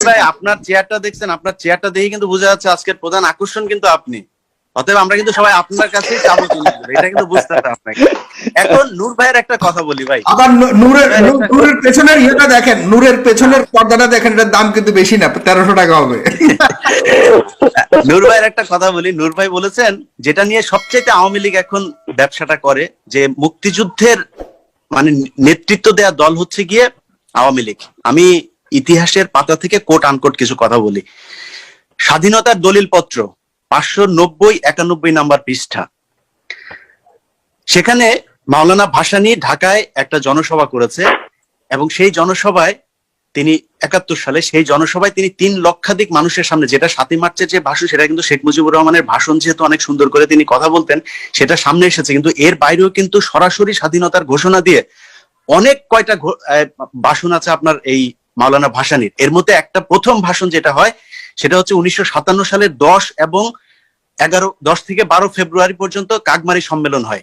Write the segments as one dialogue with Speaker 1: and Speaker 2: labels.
Speaker 1: ভাই আপনার চেয়ারটা দেখছেন আপনার চেয়ারটা দেখে কিন্তু বোঝা যাচ্ছে আজকের প্রধান আকর্ষণ কিন্তু আপনি। অতএব আমরা কিন্তু সবাই আপনার কাছে চাবো এটা কিন্তু বুঝতে হবে আপনাকে। এখন নূর ভাইয়ের একটা কথা বলি ভাই।
Speaker 2: আবার নূরের নূরের পেছনের ইয়েটা দেখেন নূরের পেছনের পর্দাটা দেখেন এটার দাম কিন্তু বেশি না তেরোশো টাকা হবে।
Speaker 1: নূর ভাইয়ের একটা কথা বলি নূর ভাই বলেছেন যেটা নিয়ে সবচেয়ে আওয়ামী লীগ এখন ব্যবসাটা করে যে মুক্তিযুদ্ধের মানে নেতৃত্ব দেয়া দল হচ্ছে গিয়ে আওয়ামী লীগ। আমি ইতিহাসের পাতা থেকে কোট আনকোট কিছু কথা বলি। স্বাধীনতার দলিল পত্র পাঁচশো নব্বই একানব্বই নাম্বার পৃষ্ঠা। সেখানে মাওলানা ভাসানী ঢাকায় একটা জনসভা করেছে এবং সেই জনসভায় তিনি একাত্তর সালে, সেই জনসভায় তিনি তিন লক্ষাধিক মানুষের সামনে যেটা সাতই মার্চের যে ভাষণ, সেটা কিন্তু শেখ মুজিবুর রহমানের ভাষণ যেহেতু অনেক সুন্দর করে তিনি কথা বলতেন, সেটা সামনে এসেছে। কিন্তু এর বাইরেও কিন্তু সরাসরি স্বাধীনতার ঘোষণা দিয়ে অনেক কয়টা ভাষণ আছে আপনার এই মাওলানা ভাসানির। এর মধ্যে একটা প্রথম ভাষণ যেটা হয়, সেটা হচ্ছে উনিশশো সাতান্ন সালের দশ এবং এগারো, দশ থেকে বারো ফেব্রুয়ারি পর্যন্ত কাকমারি সম্মেলন হয়।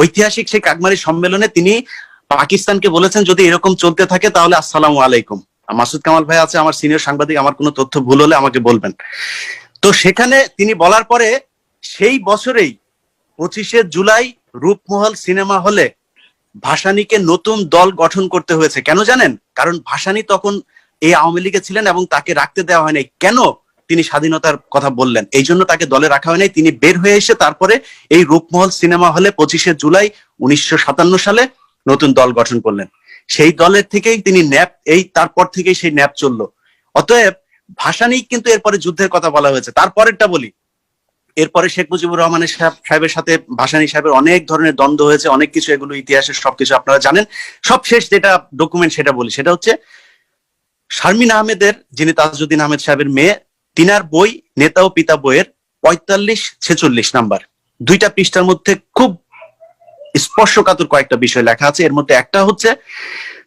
Speaker 1: ঐতিহাসিক সেই কাকমারি সম্মেলনে তিনি পাকিস্তানকে বলেছেন, যদি এরকম চলতে থাকে, তাহলে আসসালামু আলাইকুম। মাসুদ কামাল ভাই আছে, আমার সিনিয়র সাংবাদিক, আমার কোনো তথ্য ভুল হলে আমাকে বলবেন। তো সেখানে তিনি বলার পরে, সেই বছরেই পঁচিশে জুলাই রূপমহল সিনেমা হলে ভাসানীকে নতুন দল গঠন করতে হয়েছে। কেন জানেন? কারণ ভাসানী তখন এই আওয়ামী লীগে ছিলেন এবং তাকে রাখতে দেওয়া হয়নি কেন তিনি স্বাধীনতার কথা বললেন? এই জন্য তাকে দলে রাখা হয়নি তিনি বের হয়ে এসে তারপরে এই রূপমহল সিনেমা হলে পঁচিশে জুলাই উনিশশো সাতান্ন সালে নতুন দল গঠন করলেন। সেই দলের থেকেই তিনি ন্যাপ, এই তারপর থেকেই সেই ন্যাপ চলল। অতএব ভাসানী কিন্তু এরপরে যুদ্ধের কথা বলা হয়েছে। তারপরেরটা বলি। এরপরে শেখ মুজিবুর রহমানের সাহেব- সাহেবের সাথে ভাসানী সাহেবের অনেক ধরনের দ্বন্দ্ব হয়েছে, অনেক কিছু এগুলো ইতিহাসের সবকিছু আপনারা জানেন। সব শেষ যেটা ডকুমেন্ট সেটা বলি, সেটা হচ্ছে শারমিন আহমেদের, যিনি তাজউদ্দিন আহমেদ সাহেবের মেয়ে, তিনার বই নেতা ও পিতা বইয়ের পঁয়তাল্লিশ ছেচল্লিশ নাম্বার। দুইটা পৃষ্ঠার মধ্যে খুব স্পর্শকাতর কয়েকটা বিষয় লেখা আছে। এর মধ্যে একটা হচ্ছে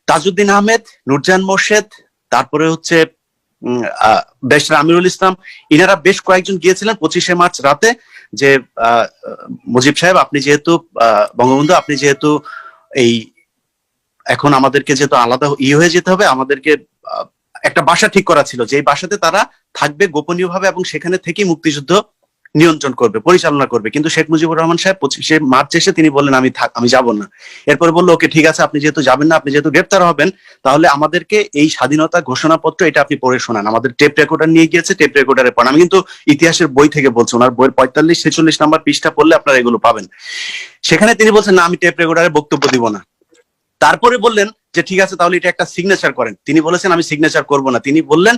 Speaker 1: তাজউদ্দিন আহমেদ, নুরজান মোর্শেদ, তারপরে হচ্ছে বেশ আমিরুল ইসলাম, ইনারা বেশ কয়েকজন গিয়েছিলেন পঁচিশে মার্চ রাতে যে মুজিব সাহেব, আপনি যেহেতু বঙ্গবন্ধু, আপনি যেহেতু এই এখন আমাদেরকে যেহেতু আলাদা ই হয়ে যেতে হবে, আমাদেরকে একটা বাসা ঠিক করা ছিল। যে বাসাতে তারা থাকবে গোপনীয়ভাবে এবং সেখানে থেকেই মুক্তিযুদ্ধ নিয়ন্ত্রণ করবে, পরিচালনা করবে। কিন্তু শেখ মুজিবুর রহমান সাহেব পঁচিশে মার্চ এসে তিনি বললেন, আমি থাক, আমি যাব না। এরপরে বলল, ওকে, ঠিক আছে, আপনি যেহেতু যাবেন না, আপনি যেহেতু গ্রেপ্তার হবেন, তাহলে আমাদেরকে এই স্বাধীনতা ঘোষণাপত্র, এটা আপনি পড়ে শোনান। আমাদের টেপ রেকর্ডার নিয়ে গিয়েছে, টেপ রেকর্ডারে পড়ান। আমি কিন্তু ইতিহাসের বই থেকে বলছি, ওনার বইয়ের পঁয়তাল্লিশ, ছেচল্লিশ নাম্বার পৃষ্ঠা পড়লে আপনারা এগুলো পাবেন। সেখানে তিনি বলছেন, না, আমি টেপ রেকর্ডারে বক্তব্য দিব না। তারপরে বললেন যে, ঠিক আছে, তাহলে এটা একটা সিগনেচার করেন। তিনি বলেছেন, আমি সিগনেচার করব না। তিনি বললেন